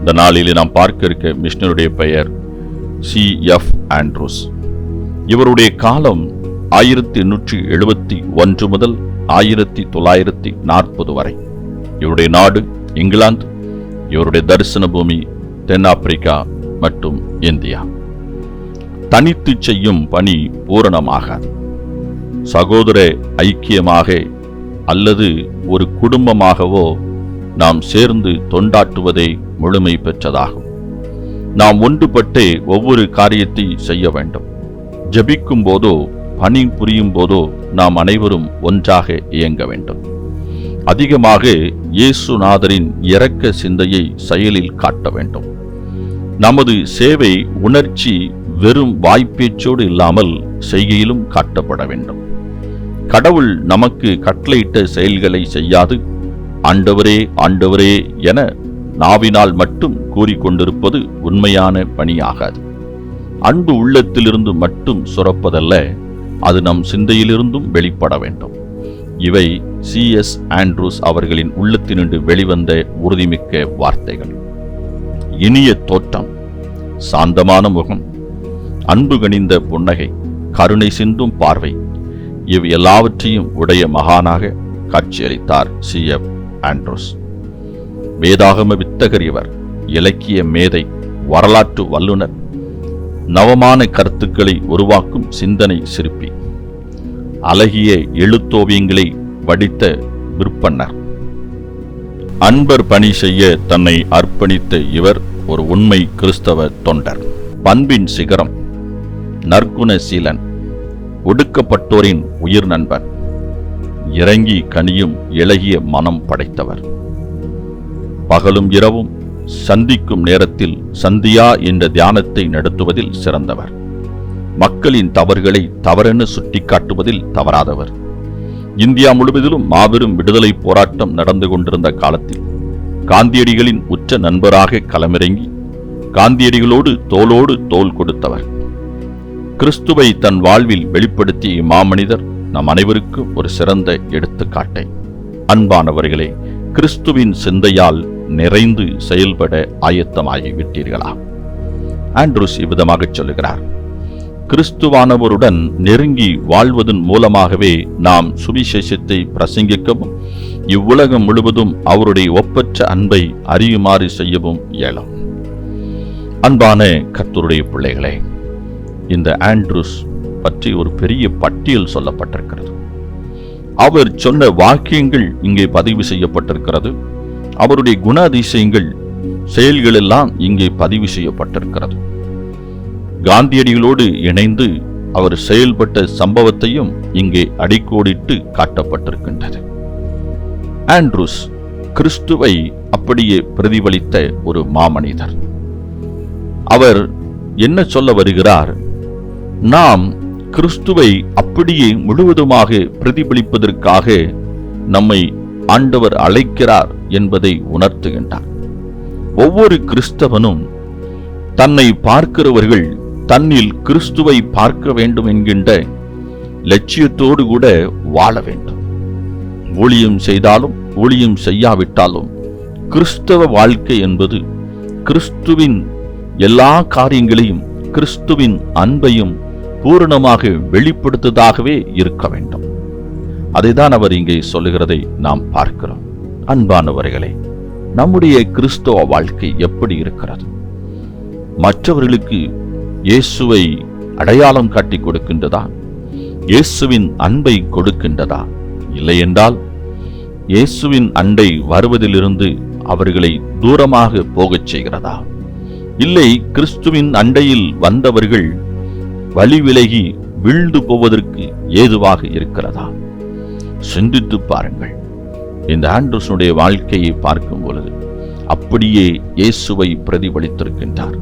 இந்த நாளிலே நாம் பார்க்க இருக்க மிஷினருடைய பெயர் சி. எஃப். ஆண்ட்ரூஸ். இவருடைய காலம் ஆயிரத்தி எண்ணூற்றி எழுபத்தி ஒன்று முதல் ஆயிரத்தி தொள்ளாயிரத்தி நாற்பது வரை. இவருடைய நாடு இங்கிலாந்து இவருடைய தரிசன பூமி தென்னாப்பிரிக்கா மற்றும் இந்தியா. தனித்து செய்யும் பணி பூரணமாகாது. சகோதர ஐக்கியமாக அல்லது ஒரு குடும்பமாகவோ நாம் சேர்ந்து தொண்டாற்றுவதை முழுமை பெற்றதாகும். நாம் ஒன்றுபட்டே ஒவ்வொரு காரியத்தை செய்ய வேண்டும். ஜபிக்கும் போதோ பணி புரியும் போதோ நாம் அனைவரும் ஒன்றாக இயங்க வேண்டும். அதிகமாக இயேசுநாதரின் இரக்க சிந்தையை செயலில் காட்ட வேண்டும். நமது சேவை உணர்ச்சி வெறும் வாய்ப்பேச்சோடு இல்லாமல் செய்கையிலும் காட்டப்பட வேண்டும். கடவுள் நமக்கு கட்டளையிட்ட செயல்களை செய்யாது. ஆண்டவரே ஆண்டவரே என நாவினால் மட்டும் கூறிக்கொண்டிருப்பது உண்மையான பணியாகாது. அன்பு உள்ளத்திலிருந்து மட்டும் சுரப்பதல்ல அது நம் சிந்தையிலிருந்தும் வெளிப்பட வேண்டும். இவை சி. எஸ். ஆண்ட்ரூஸ் அவர்களின் உள்ளத்தினின்று வெளிவந்த உறுதிமிக்க வார்த்தைகள். இனிய தோற்றம் சாந்தமான முகம் அன்பு கணிந்த புன்னகை கருணை சிந்தும் பார்வை இவ் எல்லாவற்றையும் உடைய மகானாக காட்சியளித்தார் சி. F Andrews. வேதாகம வித்தகர் இவர் இலக்கிய மேதை வரலாற்று வல்லுனர் நவமான கருத்துக்களை உருவாக்கும் சிந்தனை சிற்பி அழகிய எழுத்தோவியங்களை வடித்த விற்பன்னர். அன்பர் பணி செய்ய தன்னை அர்ப்பணித்த இவர் ஒரு உண்மை கிறிஸ்தவ தொண்டர். பண்பின் சிகரம் நற்குண சீலன் ஒடுக்கப்பட்டோரின் உயிர் நண்பன் இறங்கி கனியும் இளகிய மனம் படைத்தவர். பகலும் இரவும் சந்திக்கும் நேரத்தில் சந்தியா என்ற தியானத்தை நடத்துவதில் சிறந்தவர். மக்களின் தவறுகளை தவறென சுட்டிக்காட்டுவதில் தவறாதவர். இந்தியா முழுவதிலும் மாபெரும் விடுதலை போராட்டம் நடந்து கொண்டிருந்த காலத்தில் காந்தியடிகளின் உச்ச நண்பராக களமிறங்கி காந்தியடிகளோடு தோளோடு தோல் கொடுத்தவர். கிறிஸ்துவை தன் வாழ்வில் வெளிப்படுத்திய இம்மாமனிதர் நம் அனைவருக்கும் ஒரு சிறந்த எடுத்துக்காட்டை. அன்பானவர்களே கிறிஸ்துவின் சிந்தையால் நிறைந்து செயல்பட ஆயத்தமாகி விட்டீர்களா ஆண்ட்ரூஸ் இவ்விதமாக சொல்லுகிறார் கிறிஸ்துவானவருடன் நெருங்கி வாழ்வதன் மூலமாகவே நாம் சுவிசேஷத்தை பிரசங்கிக்கவும் இவ்வுலகம் முழுவதும் அவருடைய ஒப்பற்ற அன்பை அறியுமாறு செய்யவும் இயலும். அன்பான கர்த்தருடைய பிள்ளைகளே இந்த ஆண்ட்ரூஸ் பற்றி ஒரு பெரிய பட்டியல் சொல்லப்பட்டிருக்கிறது. அவர் சொன்ன வாக்கியங்கள் இங்கே பதிவு செய்யப்பட்டிருக்கிறது. அவருடைய குணாதிசயங்கள் செயல்கள் எல்லாம் இங்கே பதிவு செய்யப்பட்டிருக்கிறது. காந்தியடிகளோடு இணைந்து அவர் செயல்பட்ட சம்பவத்தையும் இங்கே அடிக்கோடிட்டு காட்டப்பட்டிருக்கின்றது. ஆண்ட்ரூஸ் கிறிஸ்துவை அப்படியே பிரதிபலித்த ஒரு மாமனிதர். அவர் என்ன சொல்ல வருகிறார்? நாம் கிறிஸ்துவை அப்படியே முழுவதுமாக பிரதிபலிப்பதற்காக நம்மை ஆண்டவர் அழைக்கிறார் என்பதை உணர்த்துகின்றார். ஒவ்வொரு கிறிஸ்தவனும் தன்னை பார்க்கிறவர்கள் தன்னில் கிறிஸ்துவை பார்க்க வேண்டும் என்கின்ற லட்சியத்தோடு கூட வாழ வேண்டும். ஊழியம் செய்தாலும் ஊழியம் செய்யாவிட்டாலும் கிறிஸ்தவ வாழ்க்கை என்பது கிறிஸ்துவின் எல்லா காரியங்களையும் கிறிஸ்துவின் அன்பையும் பூரணமாக வெளிப்படுத்துவதாகவே இருக்க வேண்டும். அதைதான் அவர் இங்கே சொல்லுகிறதை நாம் பார்க்கிறோம். அன்பானவர்களே நம்முடைய கிறிஸ்தவ வாழ்க்கை எப்படி இருக்கிறது? மற்றவர்களுக்கு இயேசுவை அடையாளம் காட்டி கொடுக்கின்றதா? இயேசுவின் அன்பை கொடுக்கின்றதா? இல்லையென்றால் இயேசுவின் அண்டை வருவதிலிருந்து அவர்களை தூரமாக போகச் செய்கிறதா? இல்லை கிறிஸ்துவின் அண்டையில் வந்தவர்கள் வழி விலகி வீழ்ந்து போவதற்கு ஏதுவாக இருக்கிறதா? சிந்தித்து பாருங்கள். இந்த ஆண்ட்ரூஸனுடைய வாழ்க்கையை பார்க்கும் பொழுது அப்படியே இயேசுவை பிரதிபலித்திருக்கின்றார்.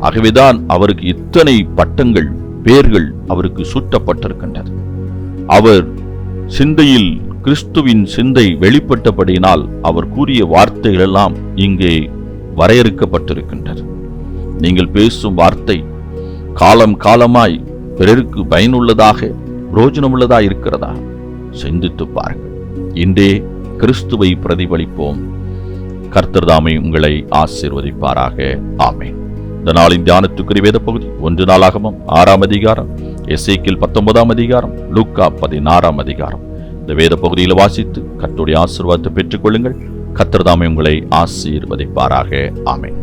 ஆகவேதான் அவருக்கு இத்தனை பட்டங்கள் பேர்கள் அவருக்கு சூட்டப்பட்டிருக்கின்றது. அவர் சிந்தையில் கிறிஸ்துவின் சிந்தை வெளிப்பட்டபடியினால் அவர் கூறிய வார்த்தைகளெல்லாம் இங்கே வரையறுக்கப்பட்டிருக்கின்றது. நீங்கள் பேசும் வார்த்தை காலம் காலமாய் பிறருக்கு பயனுள்ளதாக பிரயோஜனமுள்ளதா இருக்கிறதா? சிந்தித்து பாருங்கள். இன்றே கிறிஸ்துவை பிரதிபலிப்போம். கர்த்தர்தாமே உங்களை ஆசீர்வதிப்பாராக. ஆமேன். இந்த நாளின் தியானத்துக்குரிய வேத பகுதி ஒன்று நாளாகமம் ஆறாம் அதிகாரம் எசேக்கில் பத்தொன்பதாம் அதிகாரம் லூக்கா பதினாறாம் அதிகாரம். இந்த வேத பகுதியில் வாசித்து கத்துடைய ஆசீர்வாதத்தை பெற்றுக்கொள்ளுங்கள். கர்த்தர்தாமே உங்களை ஆசீர்வதிப்பாராக. ஆமேன்.